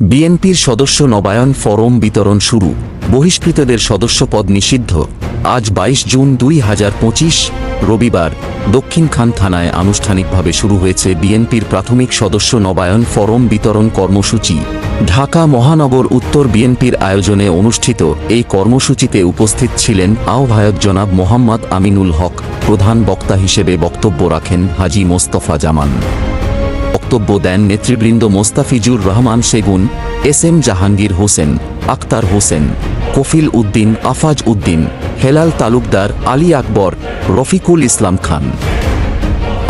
বিএনপির সদস্য নবায়ন ফরম বিতরণ শুরু। বহিষ্কৃতদের সদস্যপদ নিষিদ্ধ। আজ বাইশ জুন দুই হাজার পঁচিশ, রবিবার দক্ষিণখান থানায় আনুষ্ঠানিকভাবে শুরু হয়েছে বিএনপির প্রাথমিক সদস্য নবায়ন ফরম বিতরণ কর্মসূচি। ঢাকা মহানগর উত্তর বিএনপির আয়োজনে অনুষ্ঠিত এই কর্মসূচিতে উপস্থিত ছিলেন আহ্বায়ক জনাব মোহাম্মদ আমিনুল হক, প্রধান বক্তা হিসেবে বক্তব্য রাখেন হাজি মোস্তফা জামান। বক্তব্য দেন নেতৃবৃন্দ মোস্তাফিজুর রহমান সেগুন, এস এম জাহাঙ্গীর হোসেন আক্তার হোসেন, কফিল উদ্দিন, আফাজ উদ্দিন, হেলাল তালুকদার আলী আকবর, রফিকুল ইসলাম খান।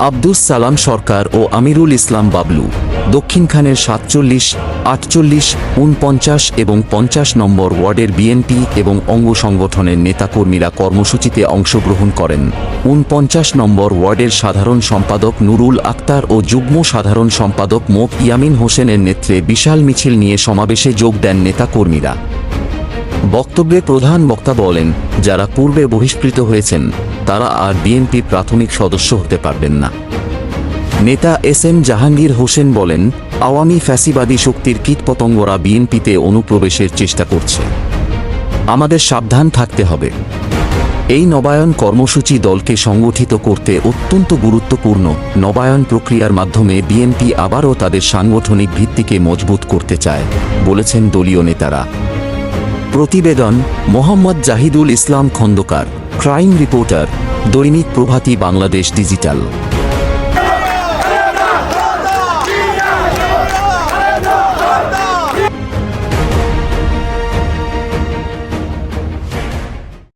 আব্দুস সালাম সরকার ও আমিরুল ইসলাম বাবলু। দক্ষিণখানের সাতচল্লিশ, আটচল্লিশ উনপঞ্চাশ এবং পঞ্চাশ নম্বর ওয়ার্ডের বিএনপি এবং অঙ্গ সংগঠনের নেতাকর্মীরা কর্মসূচিতে অংশগ্রহণ করেন। উনপঞ্চাশ নম্বর ওয়ার্ডের সাধারণ সম্পাদক নুরুল আক্তার ও যুগ্ম সাধারণ সম্পাদক মোপ ইয়ামিন হোসেনের নেতৃত্বে বিশাল মিছিল নিয়ে সমাবেশে যোগ দেন নেতাকর্মীরা। বক্তব্যে প্রধান বক্তা বলেন, যারা পূর্বে বহিষ্কৃত হয়েছেন তারা আর বিএনপির প্রাথমিক সদস্য হতে পারবেন না। নেতা এস এম জাহাঙ্গীর হোসেন বলেন, আওয়ামী ফ্যাসিবাদী শক্তির কীটপতঙ্গরা বিএনপিতে অনুপ্রবেশের চেষ্টা করছে। আমাদের সাবধান থাকতে হবে। এই নবায়ন কর্মসূচি দলকে সংগঠিত করতে অত্যন্ত গুরুত্বপূর্ণ নবায়ন প্রক্রিয়ার মাধ্যমে বিএনপি আবারও তাদের সাংগঠনিক ভিত্তিকে মজবুত করতে চায়, বলেছেন দলীয় নেতারা। প্রতিবেদন, মোহাম্মদ জাহিদুল ইসলাম খন্দকার। ক্রাইম রিপোর্টার দৈনিক প্রভাতী বাংলাদেশ ডিজিটাল।